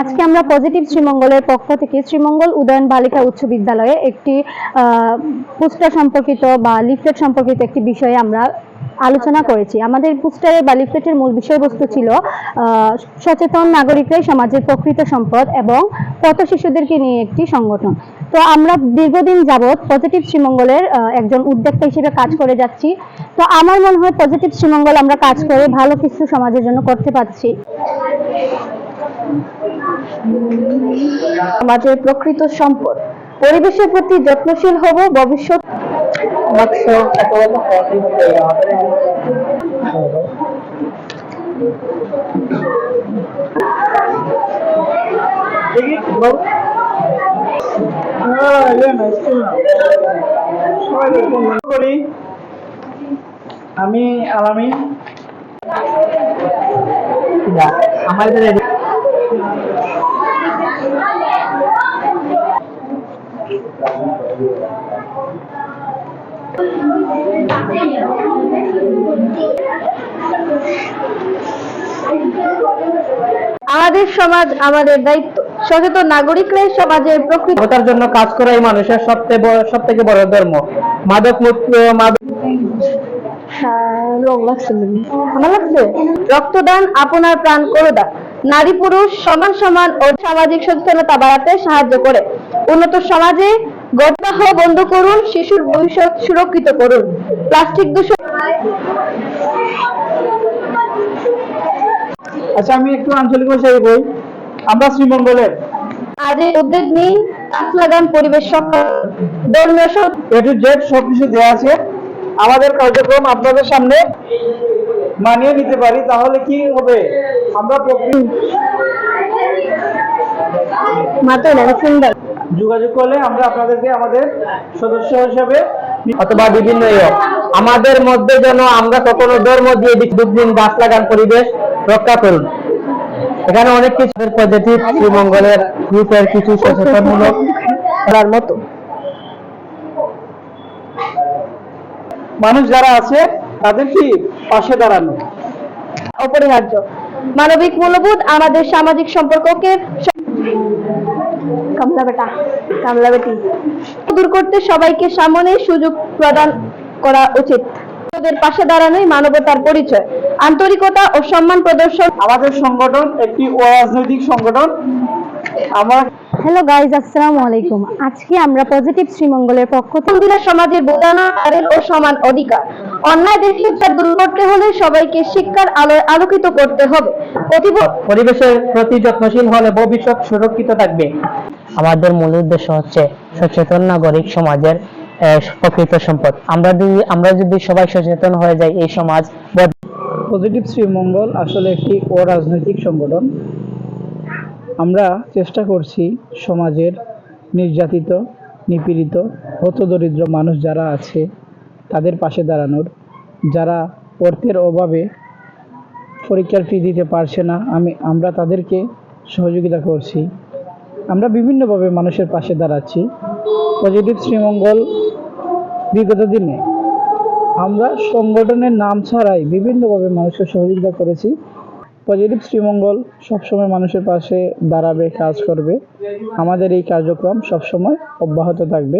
আজকে আমরা পজিটিভ শ্রীমঙ্গলের পক্ষ থেকে শ্রীমঙ্গল উদয়ন বালিকা উচ্চ বিদ্যালয়ে একটি পোস্টার সম্পর্কিত বা লিফলেট সম্পর্কিত একটি বিষয়ে আমরা আলোচনা করেছি। আমাদের পোস্টারে বা লিফলেটের মূল বিষয়বস্তু ছিল সচেতন নাগরিকরাই সমাজের প্রকৃত সম্পদ এবং পথ শিশুদেরকে নিয়ে একটি সংগঠন। তো আমরা দীর্ঘদিন যাবৎ পজিটিভ শ্রীমঙ্গলের একজন উদ্যোক্তা হিসেবে কাজ করে যাচ্ছি। তো আমার মনে হয় পজিটিভ শ্রীমঙ্গল আমরা কাজ করে ভালো কিছু সমাজের জন্য করতে পারছি। আমাদের প্রকৃত সম্পদ। পরিবেশের প্রতি যত্নশীল হব, ভবিষ্যৎ করি আমি আলামি আমাদের আমাদের সমাজ আমাদের দায়িত্ব। সচেতন নাগরিকরাই সমাজের প্রকৃত জন্য কাজ করাই মানুষের সবথেকে বড় সব থেকে বড় ধর্ম। মাদক মুক্ত মাদক লাগছে রক্তদান আপনার প্রাণ করোদা নারী পুরুষ সমান সমান ও সামাজিক সচেতনতা বাড়াতে সাহায্য করে। উন্নত সমাজে গর্দাহ বন্ধ করুন শিশুর ভবিষ্যৎ সুরক্ষিত করুন। প্লাস্টিক দূষণ আচ্ছা আমি একটু আঞ্চলিক ভাষায় বই আমরা শ্রীমঙ্গলের আজ এই উদ্যোগ নিন গাছ পরিবেশ। ধর্মীয় সব- এ টু জেড সবকিছু দেওয়া আছে আমাদের কার্যক্রম আপনাদের সামনে মানিয়ে নিতে পারি তাহলে কি হবে আমরা যোগাযোগ করলে আমরা আপনাদেরকে আমাদের সদস্য হিসেবে অথবা বিভিন্ন ইয়ে। আমাদের মধ্যে যেন আমরা কখনো ধর্ম দিয়ে দিন গাছ লাগান পরিবেশ রক্ষা করুন এখানে অনেক কিছু পজিটিভ শ্রীমঙ্গলের গ্রুপের কিছু সচেতনমূলক করার মতো। মানুষ যারা আছে তাদের কি পাশে দাঁড়ানো? অপরিহার্য। মানবিক মূল্যবোধ আমাদের সামাজিক সম্পর্ককে কামলা বেটা কামলা বেটি দূর করতে সবাইকে সামনে সুযোগ প্রদান করা উচিত। ওদের পাশে দাঁড়ানোই মানবতার পরিচয়। আন্তরিকতা ও সম্মান প্রদর্শন আমাদের সংগঠন একটি অরাজনৈতিক সংগঠন। আমার হ্যালো গাইজ আসসালামু আলাইকুম। আজকে আমরা পজিটিভ শ্রীমঙ্গলের পক্ষ থেকে সমাজের বোধানাকারের ও সমান অধিকার। অন্যায় দেখে তা দূর করতে হলে সবাইকে শিক্ষার আলোয় আলোকিত করতে হবে। পরিবেশের প্রতি যত্নশীল হলে ভবিষ্যৎ সুরক্ষিত থাকবে। আমাদের মূল উদ্দেশ্য হচ্ছে সচেতন নাগরিক সমাজের প্রকৃত সম্পদ। আমরা যদি আমরা যদি সবাই সচেতন হয়ে যাই এই সমাজ পজিটিভ শ্রীমঙ্গল আসলে একটি অরাজনৈতিক সংগঠন। আমরা চেষ্টা করছি সমাজের নির্যাতিত, নিপীড়িত, হতদরিদ্র মানুষ যারা আছে, তাদের পাশে দাঁড়ানোর। যারা অর্থের অভাবে পরীক্ষার ফি দিতে পারছে না, আমি, আমরা তাদেরকে সহযোগিতা করছি। আমরা বিভিন্নভাবে মানুষের পাশে দাঁড়াচ্ছি। পজিটিভ শ্রীমঙ্গল বিগত দিনে আমরা সংগঠনের নাম ছাড়াই বিভিন্নভাবে মানুষের সহযোগিতা করেছি। পজিটিভ শ্রীমঙ্গল সবসময় মানুষের পাশে দাঁড়াবে, কাজ করবে। আমাদের এই কার্যক্রম সবসময় অব্যাহত থাকবে।